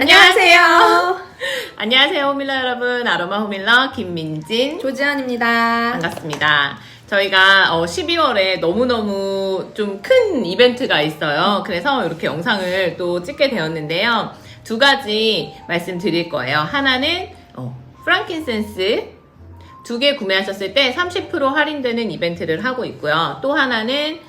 안녕하세요. 안녕하세요, 호밀러 여러분. 아로마 호밀러 김민진. 조지현입니다. 반갑습니다. 저희가 12월에 너무너무 좀 큰 이벤트가 있어요. 그래서 이렇게 영상을 또 찍게 되었는데요. 두 가지 말씀드릴 거예요. 하나는 어, 프랑킨센스 두 개 구매하셨을 때 30% 할인되는 이벤트를 하고 있고요. 또 하나는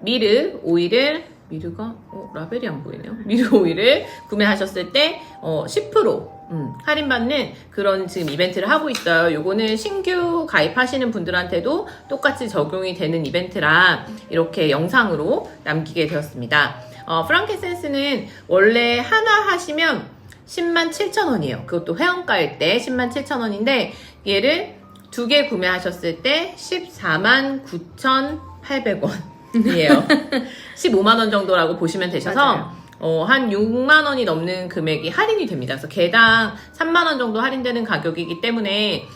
미르 오일을 미르가 어, 라벨이 안 보이네요. 미르 오일을 구매하셨을 때 어, 10% 음, 할인받는 그런 지금 이벤트를 하고 있어요. 요거는 신규 가입하시는 분들한테도 똑같이 적용이 되는 이벤트라 이렇게 영상으로 남기게 되었습니다. 어, 프랑켄센스는 원래 하나 하시면 10만 7천 원이에요. 그것도 회원가일 때 10만 7천 원인데 얘를 두 개 구매하셨을 때 14만 9,800원 이에요. 15만 원 정도라고 보시면 되셔서 맞아요. 어, 한 6만 원이 넘는 금액이 할인이 됩니다. 그래서 개당 3만 원 정도 할인되는 가격이기 때문에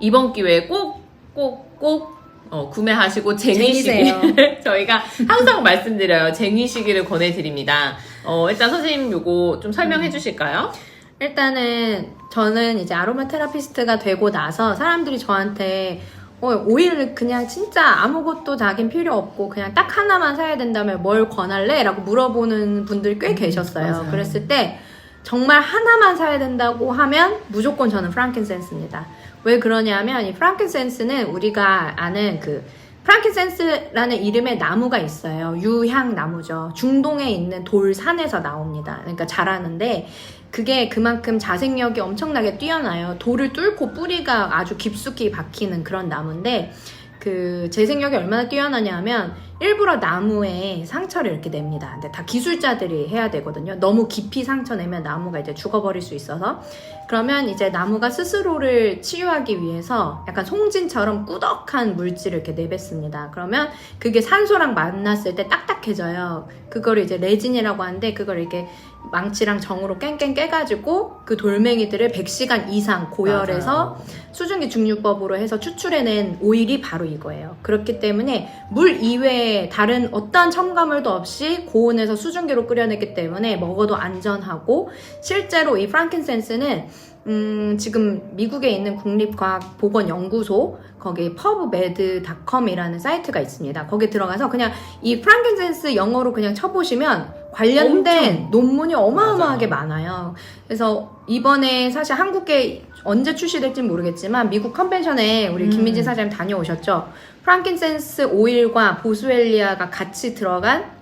이번 기회에 꼭, 꼭, 꼭 어, 구매하시고. 쟁이시길 저희가 항상 말씀드려요. 쟁이시기를 권해드립니다. 어, 일단 선생님 요거 좀 설명해 주실까요? 일단은 저는 이제 아로마 테라피스트가 되고 나서 사람들이 저한테 어, 오일을 그냥 진짜 아무것도 자긴 필요 없고 그냥 딱 하나만 사야 된다면 뭘 권할래? 라고 물어보는 분들이 꽤 음, 계셨어요. 맞아요. 그랬을 때 정말 하나만 사야 된다고 하면 무조건 저는 프랑킨센스입니다. 왜 그러냐면 이 프랑킨센스는 우리가 아는 그 프랑킨센스라는 이름의 나무가 있어요. 유향 나무죠. 중동에 있는 돌산에서 나옵니다. 그러니까 자라는데 그게 그만큼 자생력이 엄청나게 뛰어나요. 돌을 뚫고 뿌리가 아주 깊숙이 박히는 그런 나무인데 그 재생력이 얼마나 뛰어나냐면 일부러 나무에 상처를 이렇게 냅니다. 근데 다 기술자들이 해야 되거든요. 너무 깊이 상처 내면 나무가 이제 죽어버릴 수 있어서 그러면 이제 나무가 스스로를 치유하기 위해서 약간 송진처럼 꾸덕한 물질을 이렇게 내뱉습니다. 그러면 그게 산소랑 만났을 때 딱딱해져요. 그거를 이제 레진이라고 하는데 그걸 이렇게 망치랑 정으로 깽깽 깨가지고 그 돌멩이들을 100시간 이상 고열해서 맞아요. 수증기 중류법으로 해서 추출해낸 오일이 바로 이거예요. 그렇기 때문에 물 이외에 다른 어떠한 첨가물도 없이 고온에서 수증기로 끓여냈기 때문에 먹어도 안전하고 실제로 이 프랑킨센스는 음, 지금 미국에 있는 국립과학보건연구소 거기 pubmed.com이라는 사이트가 있습니다. 거기 들어가서 그냥 이 프랑킨센스 영어로 그냥 쳐보시면 관련된 엄청. 논문이 어마어마하게 맞아요. 많아요. 그래서 이번에 사실 한국에 언제 출시될지 모르겠지만 미국 컨벤션에 우리 음. 김민진 사장님 다녀오셨죠. 프랑킨센스 오일과 보스웰리아가 같이 들어간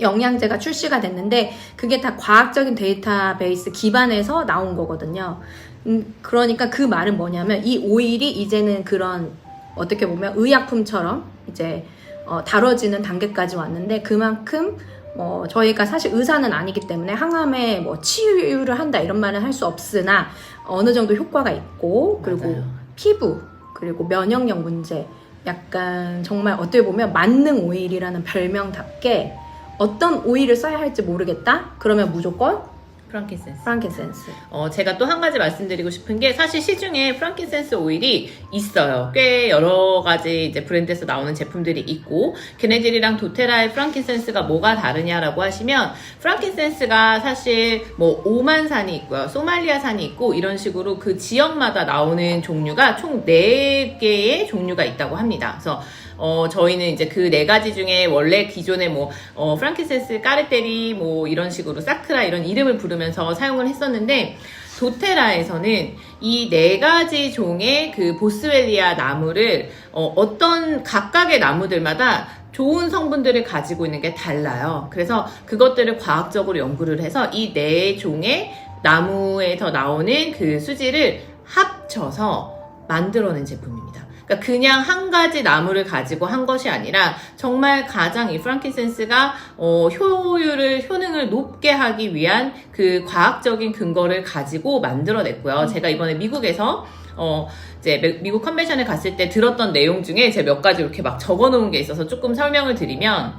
영양제가 출시가 됐는데 그게 다 과학적인 데이터베이스 기반에서 나온 거거든요. 음, 그러니까 그 말은 뭐냐면 이 오일이 이제는 그런 어떻게 보면 의약품처럼 이제 어, 다뤄지는 단계까지 왔는데 그만큼 뭐 저희가 사실 의사는 아니기 때문에 항암에 뭐 치유를 한다 이런 말은 할 수 없으나 어느 정도 효과가 있고 그리고 맞아요. 피부 그리고 면역력 문제 약간 정말 어떻게 보면 만능 오일이라는 별명답게 어떤 오일을 써야 할지 모르겠다 그러면 무조건 프랑킨센스. 프랑킨센스 어, 제가 또 한 가지 말씀드리고 싶은 게 사실 시중에 프랑킨센스 오일이 있어요. 꽤 여러 가지 이제 브랜드에서 나오는 제품들이 있고 걔네들이랑 도테라의 프랑킨센스가 뭐가 다르냐라고 하시면 프랑킨센스가 사실 뭐 오만산이 있고요. 소말리아산이 있고 이런 식으로 그 지역마다 나오는 종류가 총 4개의 종류가 있다고 합니다. 그래서 어, 저희는 이제 그 네 가지 중에 원래 기존에 뭐, 어, 프랑키센스, 까르테리, 뭐, 이런 식으로 사크라 이런 이름을 부르면서 사용을 했었는데, 도테라에서는 이 네 가지 종의 그 보스웰리아 나무를, 어, 어떤 각각의 나무들마다 좋은 성분들을 가지고 있는 게 달라요. 그래서 그것들을 과학적으로 연구를 해서 이 네 종의 나무에서 나오는 그 수지를 합쳐서 만들어낸 제품입니다. 그러니까 그냥 한 가지 나무를 가지고 한 것이 아니라 정말 가장 이 프랑킨센스가 어, 효율을 효능을 높게 하기 위한 그 과학적인 근거를 가지고 만들어냈고요. 제가 이번에 미국에서 어, 이제 미- 미국 컨벤션에 갔을 때 들었던 내용 중에 제가 몇 가지 이렇게 막 적어 놓은 게 있어서 조금 설명을 드리면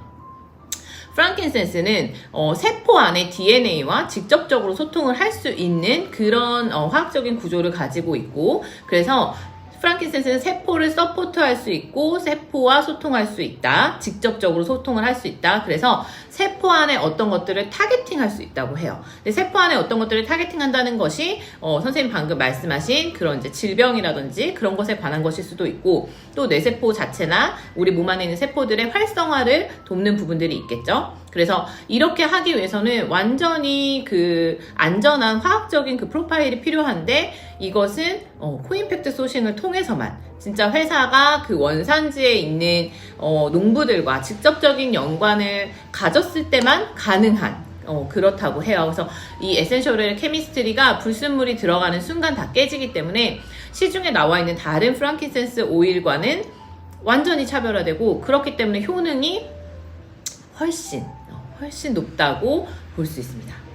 프랑킨센스는 어, 세포 안의 DNA와 직접적으로 소통을 할 수 있는 그런 어, 화학적인 구조를 가지고 있고 그래서 프랑킨센스는 세포를 서포트할 수 있고 세포와 소통할 수 있다. 직접적으로 소통을 할 수 있다. 그래서 세포 안에 어떤 것들을 타겟팅할 수 있다고 해요. 세포 안에 어떤 것들을 타겟팅한다는 것이 어, 선생님 방금 말씀하신 그런 이제 질병이라든지 그런 것에 관한 것일 수도 있고 또 뇌세포 자체나 우리 몸 안에 있는 세포들의 활성화를 돕는 부분들이 있겠죠. 그래서 이렇게 하기 위해서는 완전히 그 안전한 화학적인 그 프로파일이 필요한데 이것은 어, 코임팩트 소싱을 통해서만 진짜 회사가 그 원산지에 있는 어, 농부들과 직접적인 연관을 가졌을 때만 가능한 어, 그렇다고 해요. 그래서 이 에센셜 케미스트리가 불순물이 들어가는 순간 다 깨지기 때문에 시중에 나와 있는 다른 프랑킨센스 오일과는 완전히 차별화되고 그렇기 때문에 효능이 훨씬 어, 훨씬 높다고 볼 수 있습니다.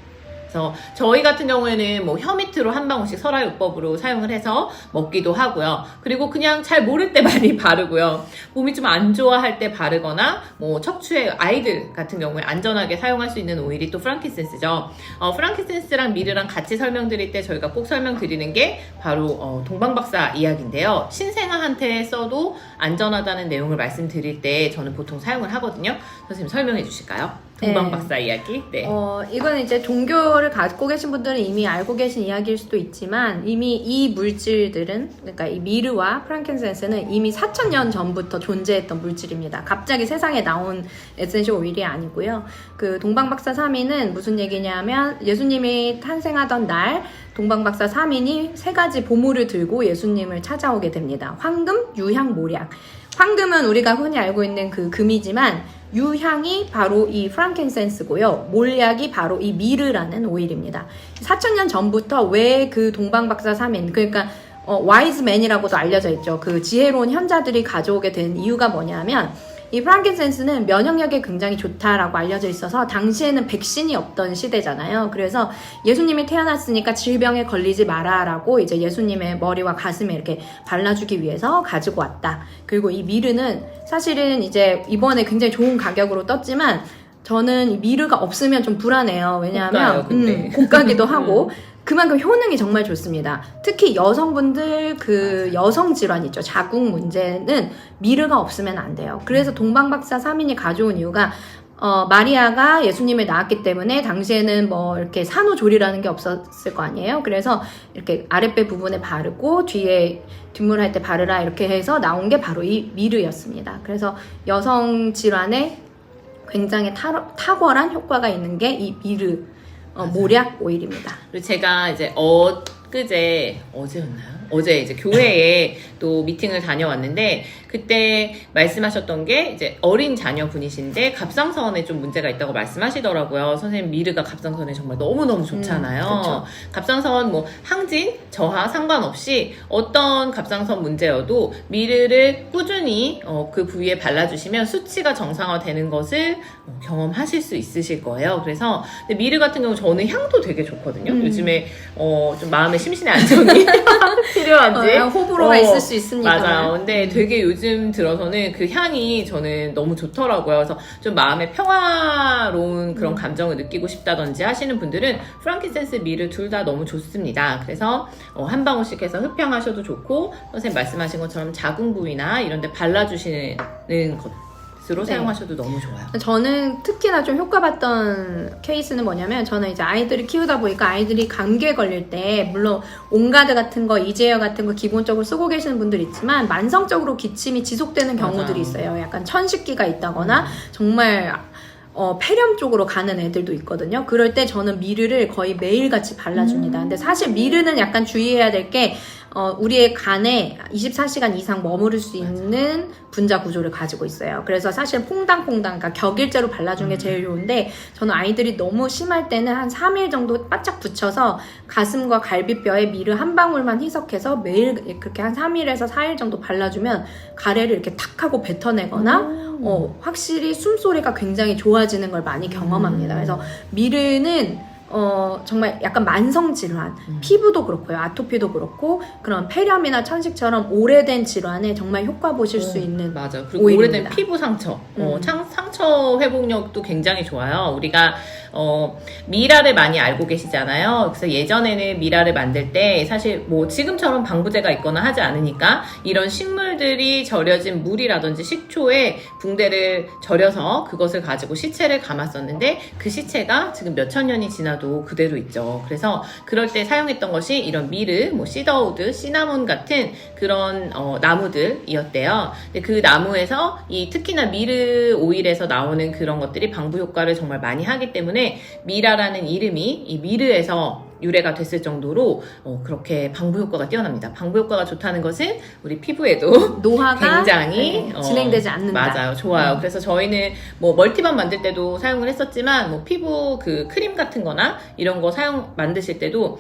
그래서 저희 같은 경우에는 뭐 혀 밑으로 한 방울씩 설화요법으로 사용을 해서 먹기도 하고요. 그리고 그냥 잘 모를 때 많이 바르고요. 몸이 좀 안 좋아할 때 바르거나 뭐 척추에 아이들 같은 경우에 안전하게 사용할 수 있는 오일이 또 프랑키센스죠. 어, 프랑키센스랑 미르랑 같이 설명드릴 때 저희가 꼭 설명드리는 게 바로 어, 동방박사 이야기인데요. 신생아한테 써도 안전하다는 내용을 말씀드릴 때 저는 보통 사용을 하거든요. 선생님 설명해 주실까요? 동방박사 이야기. 네. 어, 이건 이제 종교를 갖고 계신 분들은 이미 알고 계신 이야기일 수도 있지만 이미 이 물질들은 그러니까 이 미르와 프랑켄센스는 이미 4천 년 전부터 존재했던 물질입니다. 갑자기 세상에 나온 에센셜 오일이 아니고요. 그 동방박사 3인은 무슨 얘기냐면 예수님이 탄생하던 날 동방박사 3인이 세 가지 보물을 들고 예수님을 찾아오게 됩니다. 황금, 유향, 모략. 황금은 우리가 흔히 알고 있는 그 금이지만 유향이 바로 이 프랑켄센스고요. 몰약이 바로 이 미르라는 오일입니다. 4천년 전부터 왜 그 동방박사 3인 그러니까 어, 와이즈맨이라고도 알려져 있죠. 그 지혜로운 현자들이 가져오게 된 이유가 뭐냐면 이 프랑켄센스는 면역력에 굉장히 좋다라고 알려져 있어서 당시에는 백신이 없던 시대잖아요. 그래서 예수님이 태어났으니까 질병에 걸리지 마라라고 이제 예수님의 머리와 가슴에 이렇게 발라주기 위해서 가지고 왔다. 그리고 이 미르는 사실은 이제 이번에 굉장히 좋은 가격으로 떴지만 저는 이 미르가 없으면 좀 불안해요. 왜냐하면 고가요. 음, 고가기도 하고 그만큼 효능이 정말 좋습니다. 특히 여성분들 그 여성 질환 있죠. 자궁 문제는 미르가 없으면 안 돼요. 그래서 동방박사 3인이 가져온 이유가 어, 마리아가 예수님을 낳았기 때문에 당시에는 뭐 이렇게 산후조리라는 게 없었을 거 아니에요. 그래서 이렇게 아랫배 부분에 바르고 뒤에 뒷물할 때 바르라 이렇게 해서 나온 게 바로 이 미르였습니다. 그래서 여성 질환에 굉장히 타, 탁월한 효과가 있는 게 이 미르 어, 모략 오일입니다. 그리고 제가 이제 엊그제 어제였나요? 어제 이제 교회에 또 미팅을 다녀왔는데 그때 말씀하셨던 게 이제 어린 자녀 분이신데 갑상선에 좀 문제가 있다고 말씀하시더라고요. 선생님 미르가 갑상선에 정말 너무너무 좋잖아요. 음, 그쵸. 갑상선 뭐 항진, 저하 상관없이 어떤 갑상선 문제여도 미르를 꾸준히 어, 그 부위에 발라주시면 수치가 정상화되는 것을 어, 경험하실 수 있으실 거예요. 그래서 미르 같은 경우 저는 향도 되게 좋거든요. 음. 요즘에 어, 좀 마음의 심신의 안정이 필요한지 어, 호불호가 어, 있을 수 있으니까. 맞아요. 근데 되게 요즘 들어서는 그 향이 저는 너무 좋더라고요. 그래서 좀 마음의 평화로운 그런 음. 감정을 느끼고 싶다든지 하시는 분들은 프랑키센스 미르 둘 다 너무 좋습니다. 그래서 어, 한 방울씩 해서 흡향하셔도 좋고 선생님 말씀하신 것처럼 자궁 부위나 이런 데 발라주시는 것 으로 네. 사용하셔도 너무 좋아요. 저는 특히나 좀 효과봤던 케이스는 뭐냐면 저는 이제 아이들을 키우다 보니까 아이들이 감기에 걸릴 때 물론 온가드 같은 거 이제어 같은 거 기본적으로 쓰고 계시는 분들 있지만 만성적으로 기침이 지속되는 경우들이. 있어요. 약간 천식기가 있다거나 정말 어, 폐렴 쪽으로 가는 애들도 있거든요. 그럴 때 저는 미르를 거의 매일같이 발라줍니다. 근데 사실 미르는 약간 주의해야 될 게, 어, 우리의 간에 24시간 이상 머무를 수 있는 분자 구조를 가지고 있어요. 그래서 사실 퐁당퐁당, 그러니까 격일제로 발라주는 게 제일 좋은데, 저는 아이들이 너무 심할 때는 한 3일 정도 바짝 붙여서 가슴과 갈비뼈에 미르 한 방울만 희석해서 매일 그렇게 한 3일에서 4일 정도 발라주면 가래를 이렇게 탁 하고 뱉어내거나, 어, 확실히 숨소리가 굉장히 좋아지는 걸 많이 경험합니다. 그래서 미르는 어, 정말 약간 만성 질환, 음. 피부도 그렇고요, 아토피도 그렇고 그런 폐렴이나 천식처럼 오래된 질환에 정말 효과 보실 수 어, 있는 맞아요. 그리고 오일입니다. 오래된 피부 상처, 어, 음. 창- 상처 회복력도 굉장히 좋아요. 우리가 어, 미라를 많이 알고 계시잖아요. 그래서 예전에는 미라를 만들 때 사실 뭐 지금처럼 방부제가 있거나 하지 않으니까 이런 식물들이 절여진 물이라든지 식초에 붕대를 절여서 그것을 가지고 시체를 감았었는데 그 시체가 지금 몇천 년이 지나도 그대로 있죠. 그래서 그럴 때 사용했던 것이 이런 미르, 뭐 시더우드, 시나몬 같은 그런 어, 나무들이었대요. 근데 그 나무에서 이 특히나 미르 오일에서 나오는 그런 것들이 방부 효과를 정말 많이 하기 때문에 미라라는 이름이 이 미르에서 유래가 됐을 정도로 어, 그렇게 방부 효과가 뛰어납니다. 방부 효과가 좋다는 것은 우리 피부에도 노화가 굉장히 네, 어, 진행되지 않는다. 맞아요, 좋아요. 음. 그래서 저희는 뭐 멀티밤 만들 때도 사용을 했었지만 뭐 피부 그 크림 같은거나 이런 거 사용 만드실 때도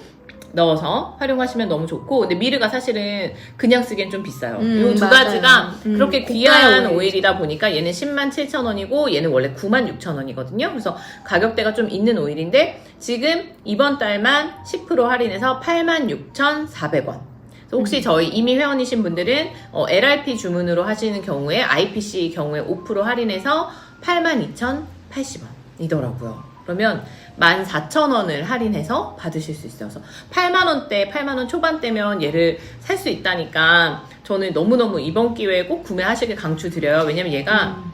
넣어서 활용하시면 너무 좋고 근데 미르가 사실은 그냥 쓰기엔 좀 비싸요. 음, 이 두 맞아요. 가지가 음, 그렇게 귀한 오일. 오일이다 보니까 얘는 10만 7천 원이고 얘는 원래 9만 6천 원이거든요. 그래서 가격대가 좀 있는 오일인데 지금 이번 달만 10% 할인해서 8만 6천 4백 원. 혹시 저희 이미 회원이신 분들은 어, LRP 주문으로 하시는 경우에 IPC 경우에 5% 할인해서 82,080원이더라고요. 그러면 14,000원을 할인해서 받으실 수 있어요. 그래서 8만원대, 8만원 초반대면 얘를 살 수 있다니까 저는 너무너무 이번 기회에 꼭 구매하시길 강추드려요. 왜냐면 얘가 음.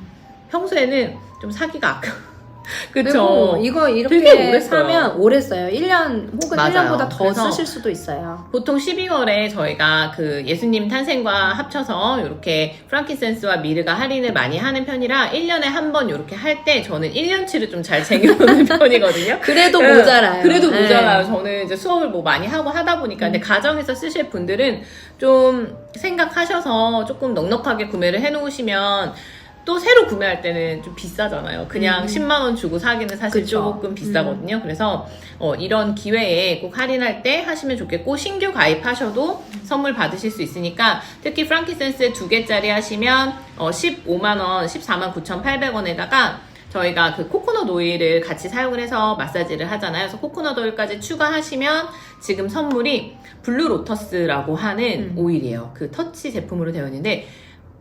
평소에는 좀 사기가 아까. 그리고 그쵸? 이거 이렇게. 사면 오래 써요. 1년 혹은 맞아요. 1년보다 더 쓰실 수도 있어요. 보통 12월에 저희가 그 예수님 탄생과 합쳐서 이렇게 프랑키센스와 미르가 할인을 많이 하는 편이라 1년에 한 번 이렇게 할 때 저는 1년치를 좀잘 쟁여놓는 편이거든요. 그래도 네, 모자라요. 그래도 네. 모자라요. 저는 이제 수업을 뭐 많이 하고 하다 보니까. 근데 음. 가정에서 쓰실 분들은 좀 생각하셔서 조금 넉넉하게 구매를 해놓으시면 또 새로 구매할 때는 좀 비싸잖아요. 그냥 음. 10만 원 주고 사기는 사실 그쵸. 조금 비싸거든요. 그래서 어, 이런 기회에 꼭 할인할 때 하시면 좋겠고, 신규 가입하셔도 선물 받으실 수 있으니까, 특히 프랑키센스 두 개짜리 하시면, 어, 15만 원, 14만 9,800원에다가, 저희가 그 코코넛 오일을 같이 사용을 해서 마사지를 하잖아요. 그래서 코코넛 오일까지 추가하시면 지금 선물이 블루 로터스라고 하는 음. 오일이에요. 그 터치 제품으로 되어 있는데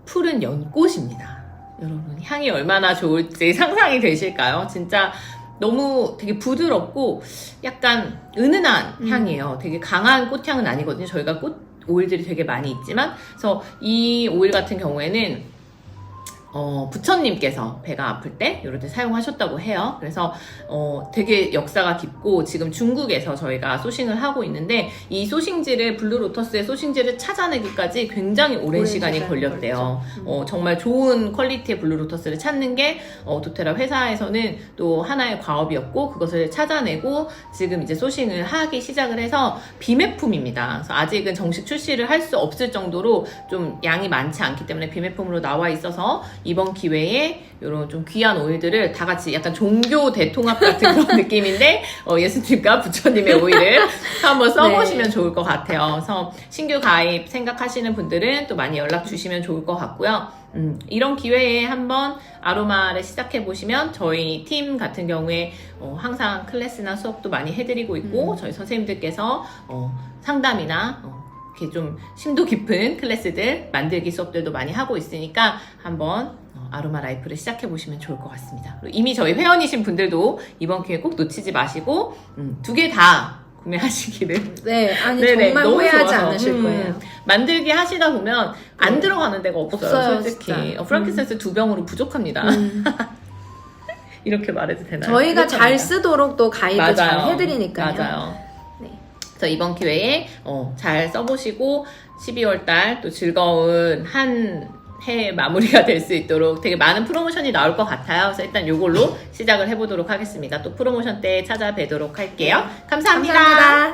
푸른 연꽃입니다. 여러분 향이 얼마나 좋을지 상상이 되실까요? 진짜 너무 되게 부드럽고 약간 은은한 음. 향이에요. 되게 강한 꽃향은 아니거든요. 저희가 꽃 오일들이 되게 많이 있지만 그래서 이 오일 같은 경우에는 어, 부처님께서 배가 아플 때 이럴 때 사용하셨다고 해요. 그래서 어, 되게 역사가 깊고 지금 중국에서 저희가 소싱을 하고 있는데 이 소싱지를 블루로터스의 소싱지를 찾아내기까지 굉장히 오랜 오랜 시간이 걸렸대요. 음. 어, 정말 좋은 퀄리티의 블루로터스를 찾는 게 어, 도테라 회사에서는 또 하나의 과업이었고 그것을 찾아내고 지금 이제 소싱을 하기 시작을 해서 비매품입니다. 그래서 아직은 정식 출시를 할 수 없을 정도로 좀 양이 많지 않기 때문에 비매품으로 나와 있어서 이번 기회에 이런 좀 귀한 오일들을 다 같이 약간 종교 대통합 같은 그런 느낌인데 어, 예수님과 부처님의 오일을 한번 써보시면 네. 좋을 것 같아요. 그래서 신규 가입 생각하시는 분들은 또 많이 연락 주시면 좋을 것 같고요. 음, 이런 기회에 한번 아로마를 시작해 보시면 저희 팀 같은 경우에 어, 항상 클래스나 수업도 많이 해드리고 있고 음. 저희 선생님들께서 어, 상담이나 어, 이렇게 좀 심도 깊은 클래스들 만들기 수업들도 많이 하고 있으니까 한번 어, 아로마 라이프를 시작해 보시면 좋을 것 같습니다. 이미 저희 회원이신 분들도 이번 기회 꼭 놓치지 마시고 음, 두개 다 구매하시기를 네, 아니 네네, 정말 너무 후회하지 좋아서. 않으실 음. 거예요. 만들기 하시다 보면 안 네. 들어가는 데가 없어요, 없어요, 솔직히. 어, 프랑키센스 두 병으로 부족합니다. 음. 이렇게 말해도 되나요? 저희가 잘 부족합니다. 쓰도록 또 가이드 잘 해드리니까요. 맞아요. 네. 그래서 이번 기회에 어, 잘 써보시고 12월 달 또 즐거운 한 해 마무리가 될 수 있도록 되게 많은 프로모션이 나올 것 같아요. 그래서 일단 이걸로 시작을 해보도록 하겠습니다. 또 프로모션 때 찾아뵈도록 할게요. 감사합니다. 감사합니다.